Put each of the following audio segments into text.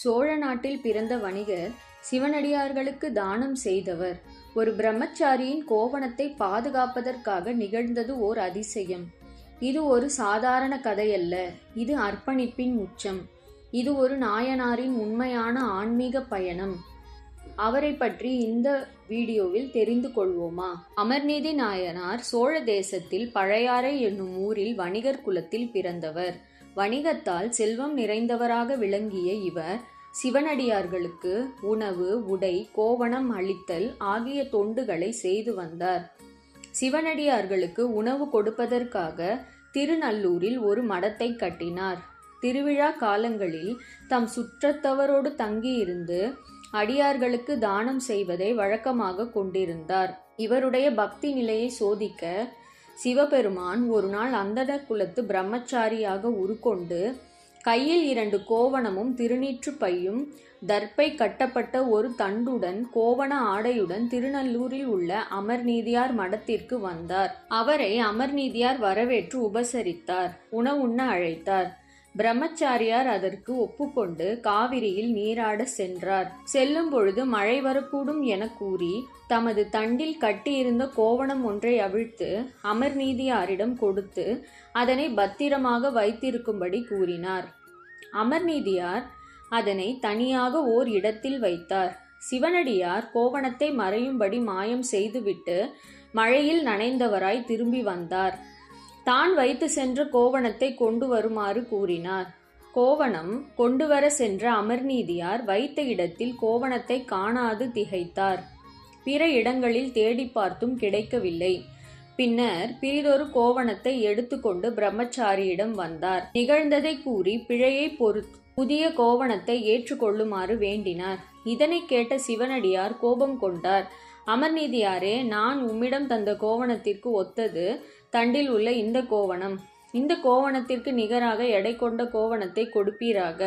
சோழ நாட்டில் பிறந்த வணிகர் சிவனடியார்களுக்கு தானம் செய்தவர். ஒரு பிரம்மச்சாரியின் கோவணத்தை பாதுகாப்பதற்காக நிகழ்ந்தது ஓர் அதிசயம். இது ஒரு சாதாரண கதையல்ல இது அர்ப்பணிப்பின் உச்சம். இது ஒரு நாயனாரின் உண்மையான ஆன்மீக பயணம். அவரை பற்றி இந்த வீடியோவில் தெரிந்து கொள்வோமா? அமர்நீதி நாயனார் சோழ தேசத்தில் பழையாறை என்னும் ஊரில் வணிகர் குலத்தில் பிறந்தவர். வணிகத்தால் செல்வம் நிறைந்தவராக விளங்கிய இவர் சிவனடியார்களுக்கு உணவு உடை கோவணம் அளித்தல் ஆகிய தொண்டுகளை செய்து வந்தார். சிவனடியார்களுக்கு உணவு கொடுப்பதற்காக திருநல்லூரில் ஒரு மடத்தை கட்டினார். திருவிழா காலங்களில் தம் சுற்றத்தவரோடு தங்கியிருந்து அடியார்களுக்கு தானம் செய்வதை வழக்கமாக கொண்டிருந்தார். இவருடைய பக்தி நிலையை சோதிக்க சிவபெருமான் ஒரு நாள் அந்தணர் குலத்து பிரம்மச்சாரியாக உருக்கொண்டு கையில் இரண்டு கோவணமும் திருநீற்று பையும் தர்ப்பை கட்டப்பட்ட ஒரு தண்டுடன் கோவண ஆடையுடன் திருநல்லூரில் உள்ள அமர்நீதியார் மடத்திற்கு வந்தார். அவரை அமர்நீதியார் வரவேற்று உபசரித்தார். உணவுண்ண அழைத்தார். பிரம்மச்சாரியார் அதற்கு ஒப்புக்கொண்டு காவிரியில் நீராட சென்றார். செல்லும் பொழுது மழை வரக்கூடும் என கூறி தமது தண்டில் கட்டியிருந்த கோவணம் ஒன்றை அவிழ்த்து அமர்நீதியாரிடம் கொடுத்து அதனை பத்திரமாக வைத்திருக்கும்படி கூறினார். அமர்நீதியார் அதனை தனியாக ஓர் இடத்தில் வைத்தார். சிவனடியார் கோவணத்தை மறையும்படி மாயம் செய்துவிட்டு மழையில் நனைந்தவராய் திரும்பி வந்தார். தான் வைத்து சென்ற கோவணத்தை கொண்டு வருமாறு கூறினார். கோவணம் கொண்டு வர சென்ற அமர்நீதியார் வைத்த இடத்தில் கோவணத்தை காணாது திகைத்தார். பிற இடங்களில் தேடி பார்த்தும் கிடைக்கவில்லை. பின்னர் பிறிதொரு கோவணத்தை எடுத்துக்கொண்டு பிரம்மச்சாரியிடம் வந்தார். நிகழ்ந்ததை கூறி பிழையை பொறுத்து புதிய கோவணத்தை ஏற்றுக்கொள்ளுமாறு வேண்டினார். இதனை கேட்ட சிவனடியார் கோபம் கொண்டார். அமர்நீதியாரே நான் உம்மிடம் தந்த கோவணத்திற்கு ஒத்தது தண்டில் உள்ள இந்த கோவணம். இந்த கோவணத்திற்கு நிகராக எடை கொண்ட கோவணத்தை கொடுப்பீராக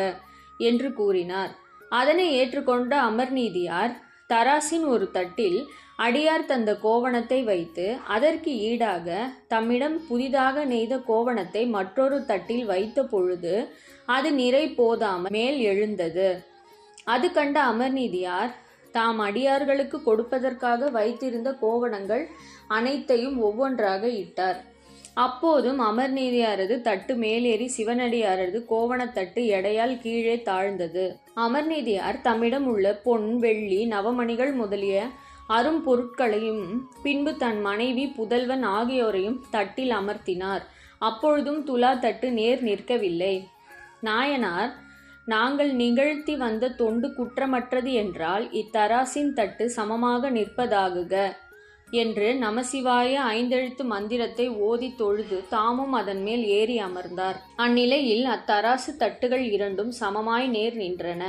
என்று கூறினார். அதனை ஏற்றுக்கொண்ட அமர்நீதியார் தராசின் ஒரு தட்டில் அடியார் தந்த கோவணத்தை வைத்து அதற்கு ஈடாக தம்மிடம் புதிதாக நெய்த கோவணத்தை மற்றொரு தட்டில் வைத்த பொழுது அது நிறை போதாமல் மேல் எழுந்தது. அது கண்ட அமர்நீதியார் தாம் அடியார்களுக்கு கொடுப்பதற்காக வைத்திருந்த கோவணங்கள் அனைத்தையும் ஒவ்வொன்றாக இட்டார். அப்போதும் அமர்நீதியாரது தட்டு மேலேறி சிவனடியாரது கோவணத்தட்டு எடையால் கீழே தாழ்ந்தது. அமர்நீதியார் தம்மிடம் உள்ள பொன் வெள்ளி நவமணிகள் முதலிய அரும் பொருட்களையும் பின்பு தன் மனைவி புதல்வன் ஆகியோரையும் தட்டில் அமர்த்தினார். அப்பொழுதும் துலா தட்டு நேர் நிற்கவில்லை. நாயனார் நாங்கள் நிகழ்த்தி வந்த தொண்டு குற்றமற்றது என்றால் இத்தராசின் தட்டு சமமாக நிற்பதாகுக என்று நமசிவாய ஐந்தெழுத்து மந்திரத்தை ஓதி தொழுது தாமும் அதன் மேல் ஏறி அமர்ந்தார். அந்நிலையில் அத்தராசு தட்டுகள் இரண்டும் சமமாய் நேர் நின்றன.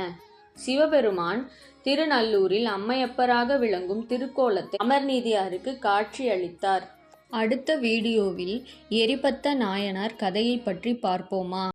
சிவபெருமான் திருநல்லூரில் அம்மையப்பராக விளங்கும் திருக்கோலத்தை அமர்நீதியாருக்கு காட்சி அளித்தார். அடுத்த வீடியோவில் எரிபத்த நாயனார் கதையை பற்றி பார்ப்போமா?